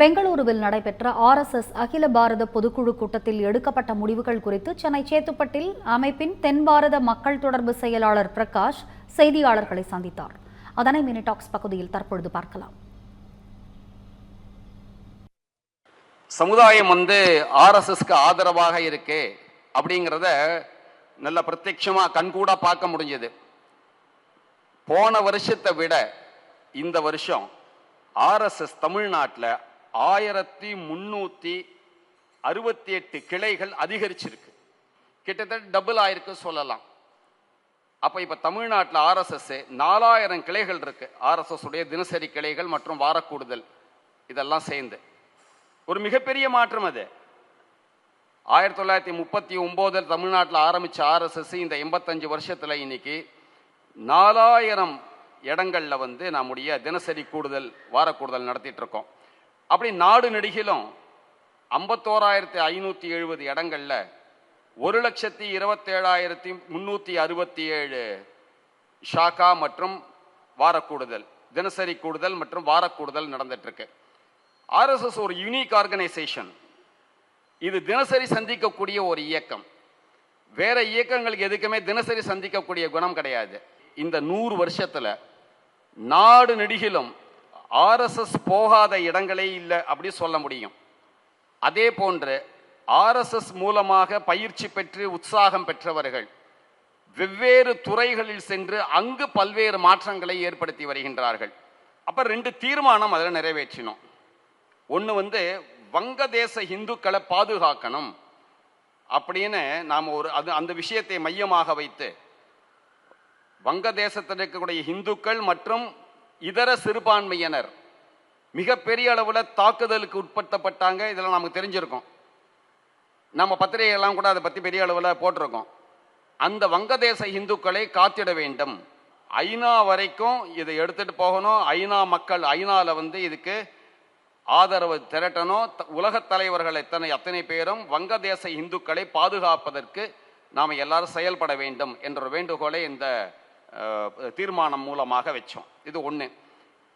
பெங்களூருவில் நடைபெற்ற ஆர்எஸ்எஸ் அகில பாரத பொதுக்குழு கூட்டத்தில் எடுக்கப்பட்ட முடிவுகள் குறித்து சென்னை சேத்துப்பட்டில் அமைப்பின் தென் பாரத மக்கள் தொடர்பு செயலாளர் பிரகாஷ் செய்தியாளர்களை சந்தித்தார். அதனை மினிடாக்ஸ் பகுதியில் தற்பொழுது பார்க்கலாம். சமுதாயம் வந்து ஆர்எஸ்எஸ்க்கு ஆதரவாக இருக்கு அப்படிங்கிறத நல்ல பிரத்யட்சமாக கண்கூடா பார்க்க முடிஞ்சது. போன வருஷத்தை விட இந்த வருஷம் ஆர்எஸ்எஸ் தமிழ்நாட்டில் ஆயிரத்தி முன்னூற்றி அறுபத்தி எட்டு கிளைகள் அதிகரிச்சிருக்கு. கிட்டத்தட்ட டபுள் ஆயிருக்கு சொல்லலாம். அப்போ இப்போ தமிழ்நாட்டில் ஆர்எஸ்எஸ் நாலாயிரம் கிளைகள் இருக்கு. ஆர்எஸ்எஸ் உடைய தினசரி கிளைகள் மற்றும் வாரக்கூடுதல் இதெல்லாம் சேர்ந்து. ஒரு மிகப்பெரிய மாற்றம் அது. ஆயிரத்தி தொள்ளாயிரத்தி முப்பத்தி ஒம்போதில் தமிழ்நாட்டில் ஆரம்பித்த ஆர்எஸ்எஸ் இந்த எண்பத்தஞ்சு வருஷத்தில் இன்னைக்கு நாலாயிரம் இடங்களில் வந்து நம்முடைய தினசரி கூடுதல் வாரக்கூடுதல் நடத்திட்டு இருக்கோம். அப்படி நாடு நெடுகிலும் ஐம்பத்தோராயிரத்தி ஐநூற்றி எழுபது இடங்களில் ஒரு லட்சத்தி இருபத்தேழாயிரத்தி முந்நூற்றி அறுபத்தி ஏழு ஷாக்கா மற்றும் வாரக்கூடுதல் தினசரி கூடுதல் மற்றும் வாரக்கூடுதல் நடந்துட்டுருக்கு. ஆர்எஸ்எஸ் ஒரு யூனிக் ஆர்கனைசேஷன் இது தினசரி சந்திக்கக்கூடிய ஒரு இயக்கம். வேற இயக்கங்களுக்கு எதுக்குமே தினசரி சந்திக்கக்கூடிய குணம் கிடையாது. இந்த நூறு வருஷத்தில் நாடு நெடுகிலும் ஆர்எஸ்எஸ் போகாத இடங்களே இல்லை அப்படி சொல்ல முடியும். அதே போன்று ஆர்எஸ்எஸ் மூலமாக பயிற்சி பெற்று உற்சாகம் பெற்றவர்கள் வெவ்வேறு துறைகளில் சென்று அங்கு பல்வேறு மாற்றங்களை ஏற்படுத்தி வருகின்றார்கள். அப்போ ரெண்டு தீர்மானம் அதில் நிறைவேற்றினோம். ஒன்று வந்து வங்கதேச இந்துக்களை பாதுகாக்கணும் அப்படின்னு நாம் ஒரு அது அந்த விஷயத்தை மையமாக வைத்து வங்கதேசத்தில் இருக்கக்கூடிய இந்துக்கள் மற்றும் இதர சிறுபான்மையினர் மிகப்பெரிய அளவில் தாக்குதலுக்கு உட்படுத்தப்பட்டாங்க. இதெல்லாம் நமக்கு தெரிஞ்சிருக்கோம். நம்ம பத்திரிகையெல்லாம் கூட அதை பற்றி பெரிய அளவில் போட்டிருக்கோம். அந்த வங்கதேச இந்துக்களை காத்திட வேண்டும். ஐநா வரைக்கும் இதை எடுத்துட்டு போகணும். ஐநா மக்கள் ஐநாவில் வந்து இதுக்கு ஆதரவு திரட்டணும். த- உலகத் தலைவர்கள் எத்தனை அத்தனை பேரும் வங்கதேச இந்துக்களை பாதுகாப்பதற்கு நாம் எல்லாரும் செயல்பட வேண்டும் என்ற வேண்டுகோளை இந்த தீர்மானம் மூலமாக வச்சோம். இது ஒன்று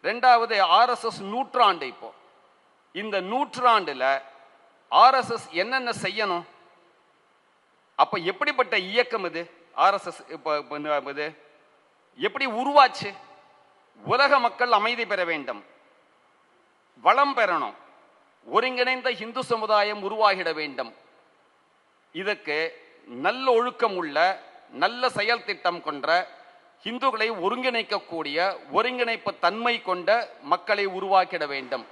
ரெண்டாவது ஆர்எஸ்எஸ் நூற்றாண்டு இப்போ. இந்த நூற்றாண்டுல ஆர்எஸ்எஸ் என்னென்ன செய்யணும்? அப்போ எப்படிப்பட்ட இயக்கம் இது? ஆர்எஸ்எஸ் இப்போ இது? எப்படி உருவாச்சு? உலக மக்கள் அமைதி பெற வேண்டும். வளம் பெறணும். ஒருங்கிணைந்த இந்து சமுதாயம் உருவாகிட வேண்டும். இதற்கு நல்ல ஒழுக்கம் உள்ள நல்ல செயல் திட்டம் கொண்ட இந்துக்களை ஒருங்கிணைக்கக்கூடிய ஒருங்கிணைப்பு தன்மை கொண்ட மக்களை உருவாக்கிட வேண்டும்.